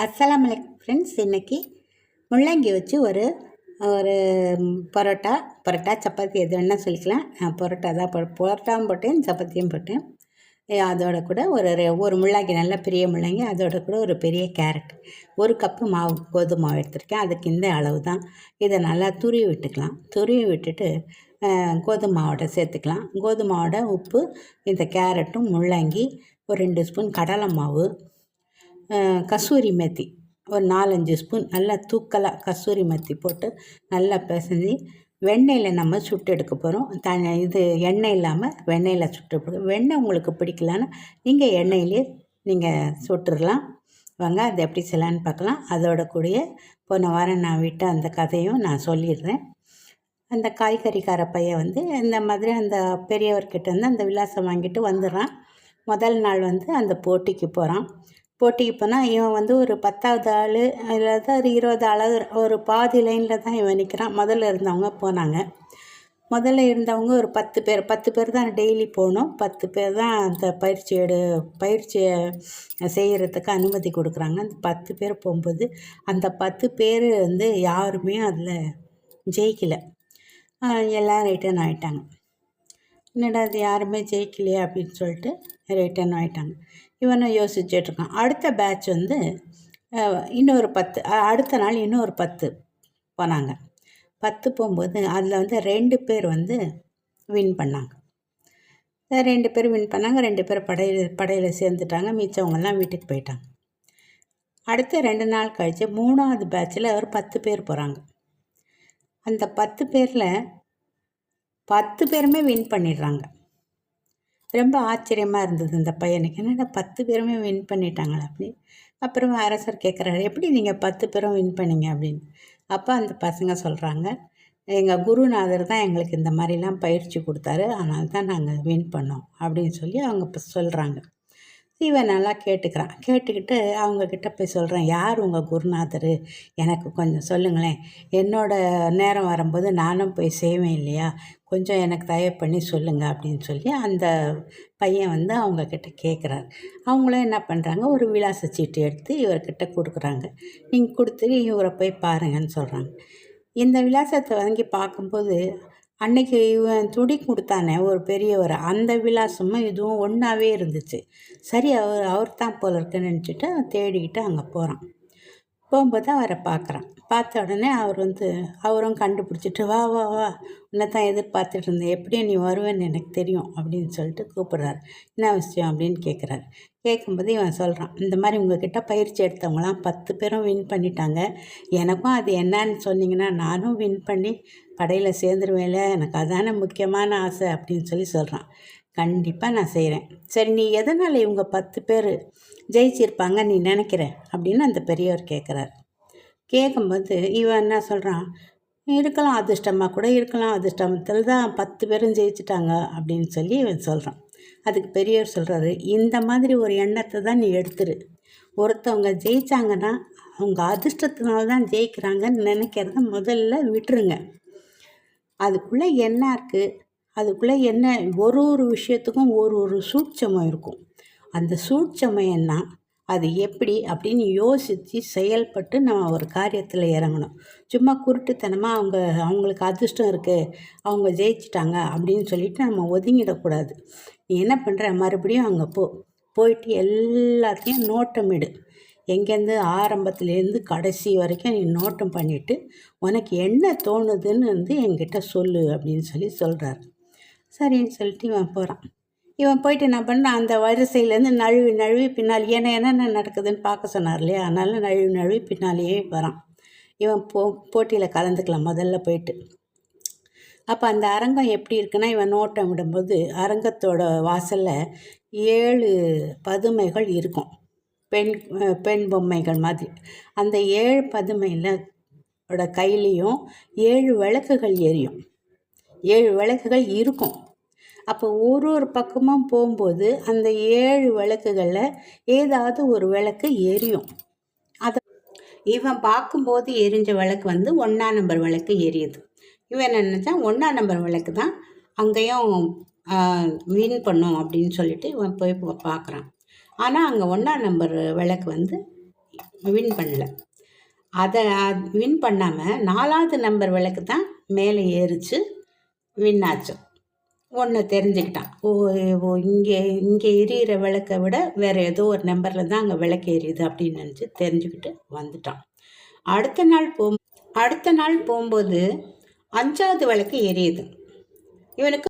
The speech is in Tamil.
அஸ்லாம் வலைக்கம் ஃப்ரெண்ட்ஸ் இன்றைக்கி முள்ளங்கி வச்சு ஒரு ஒரு பரோட்டா பரோட்டா சப்பாத்தி எது வேணால் சொல்லிக்கலாம். பரோட்டா தான் போ பரோட்டாவும் போட்டேன் சப்பாத்தியும் போட்டேன். அதோட கூட ஒரு ரெ- ஒரு முள்ளங்கி நல்ல பெரிய முள்ளங்கி அதோட கூட ஒரு பெரிய கேரட். ஒரு கப்பு மாவு கோதுமை மாவு எடுத்திருக்கேன். அதுக்கு இந்த அளவு தான். இதை நல்லா துருவி விட்டுக்கலாம். துருவி விட்டுட்டு கோதுமை மாவோட சேர்த்துக்கலாம். கோதுமை மாவோட உப்பு இந்த கேரட்டும் முள்ளங்கி ஒரு ரெண்டு ஸ்பூன் கடலை மாவு கசூரி மெத்தி. ஒரு நாலஞ்சு ஸ்பூன் நல்லா தூக்கலாக கசூரி மெத்தி போட்டு நல்லா பிசைஞ்சு வெண்ணெயில் நம்ம சுட்டு எடுக்க போகிறோம் த இது எண்ணெய் இல்லாமல் வெண்ணெயில் சுட்டு போடுறோம் வெண்ணெய் உங்களுக்கு பிடிக்கலான்னா நீங்கள் எண்ணெயிலே நீங்கள் சுட்டுடலாம் வாங்க அது எப்படி செய்யலான்னு பார்க்கலாம். அதோட கூடிய போன வாரம் நான் விட்ட அந்த கதையும் நான் சொல்லிடுறேன். அந்த காய்கறிக்கார பையன் வந்து இந்த மாதிரி அந்த பெரியவர்கிட்ட வந்து அந்த விலாசம் வாங்கிட்டு வந்துடுறான். முதல் நாள் வந்து அந்த போட்டிக்கு போகிறான் போட்டிக்கு போனால் இவன் வந்து ஒரு பத்தாவது ஆள் இல்லாத ஒரு இருபது ஆள் ஒரு பாதி லைனில் தான் இவன் நிற்கிறான் முதல்ல இருந்தவங்க போனாங்க. முதல்ல இருந்தவங்க ஒரு பத்து பேர் பத்து பேர் தான் டெய்லி போகணும். பத்து பேர் தான் அந்த பயிற்சி எடு பயிற்சியை செய்கிறதுக்கு அனுமதி கொடுக்குறாங்க. அந்த பத்து பேர் போகும்போது அந்த பத்து பேர் வந்து யாருமே அதில் ஜெயிக்கலை. எல்லாம் ரிட்டர்ன் ஆகிட்டாங்க என்னடா அது யாருமே ஜெயிக்கலையே அப்படின்னு சொல்லிட்டு ரிட்டர்ன் ஆகிட்டாங்க இவனும் யோசிச்சிட்ருக்கான். அடுத்த பேட்ச் வந்து இன்னொரு பத்து அடுத்த நாள் இன்னொரு பத்து போனாங்க. பத்து போகும்போது அதில் வந்து ரெண்டு பேர் வந்து வின் பண்ணாங்க. ரெண்டு பேர் வின் பண்ணாங்க. ரெண்டு பேர் படையில் படையில் சேர்ந்துட்டாங்க. மிச்சவங்கெல்லாம் வீட்டுக்கு போயிட்டாங்க. அடுத்த ரெண்டு நாள் கழித்து மூணாவது பேட்சில் ஒரு பத்து பேர் போகிறாங்க அந்த பத்து பேரில் பத்து பேருமே வின் பண்ணிடுறாங்க. ரொம்ப ஆச்சரியமாக இருந்தது இந்த பையனுக்கு என்னென்ன பத்து பேருமே வின் பண்ணிட்டாங்களா அப்படி அப்புறம் அரசர் கேட்குறாரு எப்படி நீங்கள் பத்து பேரும் வின் பண்ணீங்க? அப்படின்னு. அப்போ அந்த பசங்க சொல்கிறாங்க எங்கள் குருநாதர் தான் எங்களுக்கு இந்த மாதிரிலாம் பயிற்சி கொடுத்தாரு அதனால தான் நாங்கள் வின் பண்ணோம் அப்படின்னு சொல்லி அவங்க இப்போ சொல்கிறாங்க இவன் நல்லா கேட்டுக்கிறான். கேட்டுக்கிட்டு அவங்கக்கிட்ட போய் சொல்கிறேன் யார் உங்கள் குருநாதர்? எனக்கு கொஞ்சம் சொல்லுங்களேன். என்னோட நேரம் வரும்போது நானும் போய் செய்வேன் இல்லையா? கொஞ்சம் எனக்கு தயவு பண்ணி சொல்லுங்கள் அப்படின்னு சொல்லி அந்த பையன் வந்து அவங்கக்கிட்ட கேட்குறாரு அவங்களும் என்ன பண்ணுறாங்க ஒரு விலாச சீட்டு எடுத்து இவர்கிட்ட கொடுக்குறாங்க. நீங்கள் கொடுத்து இவரை போய் பாருங்கன்னு சொல்கிறாங்க இந்த விலாசத்தை வாங்கி பார்க்கும்போது அன்னைக்கு இவன் துடி கொடுத்தானே ஒரு பெரியவர். அந்த விலாசமும் இதுவும் ஒன்றாவே இருந்துச்சு. சரி அவர் அவர் தான் போல இருக்குன்னு நினச்சிட்டு தேடிக்கிட்டு அங்கே போகிறான் போகும்போது அவரை பார்க்குறான். பார்த்த உடனே அவர் வந்து அவரும் கண்டுபிடிச்சிட்டு வா வா வா உன்னை தான் எதிர்பார்த்துட்டு இருந்தேன். எப்படியும் நீ வருவேன்னு எனக்கு தெரியும் அப்படின்னு சொல்லிட்டு கூப்பிட்றாரு. என்ன விஷயம்? அப்படின்னு கேட்குறாரு. கேட்கும்போது இவன் சொல்கிறான் இந்த மாதிரி உங்ககிட்ட பயிற்சி எடுத்தவங்களாம் பத்து பேரும் வின் பண்ணிட்டாங்க. எனக்கும் அது என்னன்னு சொன்னீங்கன்னா நானும் வின் பண்ணி படையில் சேர்ந்துருவேன்ல. எனக்கு அதான முக்கியமான ஆசை அப்படின்னு சொல்லி சொல்கிறான் கண்டிப்பாக நான் செய்கிறேன் சரி நீ எதனால் இவங்க பத்து பேர் ஜெயிச்சிருப்பாங்க நீ நினைக்கிற? அப்படின்னு அந்த பெரியவர் கேட்குறாரு கேட்கும்போது இவன் என்ன சொல்கிறான் இருக்கலாம் அதிர்ஷ்டமாக கூட இருக்கலாம் அதிர்ஷ்டத்தில் தான் பத்து பேரும் ஜெயிச்சிட்டாங்க அப்படின்னு சொல்லி இவன் சொல்கிறான் அதுக்கு பெரியவர் சொல்கிறாரு இந்த மாதிரி ஒரு எண்ணத்தை தான் நீ எடுத்துரு. ஒருத்தவங்க ஜெயிச்சாங்கன்னா அவங்க அதிர்ஷ்டத்தினால தான் ஜெயிக்கிறாங்கன்னு நினைக்கிறத முதல்ல விட்டுருங்க. அதுக்குள்ளே என்ன இருக்குது அதுக்குள்ளே என்ன? ஒரு ஒரு விஷயத்துக்கும் ஒரு ஒரு சூட்சமம் இருக்கும். அந்த சூட்சமம் என்ன? அது எப்படி? அப்படின்னு யோசித்து செயல்பட்டு நம்ம ஒரு காரியத்தில் இறங்கணும். சும்மா குருட்டுத்தனமாக அவங்க அவங்களுக்கு அதிர்ஷ்டம் இருக்குது அவங்க ஜெயிச்சிட்டாங்க அப்படின்னு சொல்லிட்டு நம்ம ஒதுங்கிடக்கூடாது. நீ என்ன பண்ணுற மறுபடியும் அங்கே போ. போயிட்டு எல்லாத்தையும் நோட்டமிடு எங்கேருந்து ஆரம்பத்துலேருந்து கடைசி வரைக்கும் நீ நோட்டம் பண்ணிவிட்டு உனக்கு என்ன தோணுதுன்னு வந்து என்கிட்ட சொல்லு அப்படின்னு சொல்லி சொல்கிறாரு சரின்னு சொல்லிட்டு இவன் போகிறான் இவன் போயிட்டு என்ன பண்ணான்? அந்த வரிசையிலேருந்து நழுவி நழுவி பின்னால் ஏன்னா என்னென்ன நடக்குதுன்னு பார்க்க சொன்னார் இல்லையா? அதனால நழுவி நழுவி பின்னாலேயே வரான். இவன் போ போட்டியில் கலந்துக்கலாம் முதல்ல போயிட்டு. அப்போ அந்த அரங்கம் எப்படி இருக்குன்னா இவன் நோட்டம் விடும்போது அரங்கத்தோட வாசலில் ஏழு பதுமைகள் இருக்கும். பெண் பெண் பொம்மைகள் மாதிரி. அந்த ஏழு பதுமையில் ஓட கையிலையும் ஏழு விளக்குகள் எரியும். ஏழு விளக்குகள் இருக்கும். அப்போ ஒரு ஒரு பக்கமும் போகும்போது அந்த ஏழு விளக்குகளில் ஏதாவது ஒரு விளக்கு எரியும். அதை இவன் பார்க்கும்போது எரிஞ்ச விளக்கு வந்து ஒன்றா நம்பர் விளக்கு எரியுது. இவன் என்ன நினச்சான் ஒன்றா நம்பர் விளக்கு தான் அங்கேயும் வின் பண்ணும் அப்படின்னு சொல்லிட்டு இவன் போய் பார்க்குறான். ஆனால் அங்கே ஒன்றா நம்பர் விளக்கு வந்து வின் பண்ணல. அதை வின் பண்ணாமல் நாலாவது நம்பர் விளக்கு தான் மேலே ஏறிச்சு வின் ஆச்சு. ஒன்று தெரிஞ்சுக்கிட்டான். ஓ ஓ இங்கே இங்கே எரியிற விளக்கை விட வேறு ஏதோ ஒரு நம்பரில் தான் அங்கே விளக்கு எரியுது அப்படின்னு நினச்சி தெரிஞ்சுக்கிட்டு வந்துட்டான். அடுத்த நாள் போ அடுத்த நாள் போகும்போது அஞ்சாவது விளக்கு எரியுது. இவனுக்கு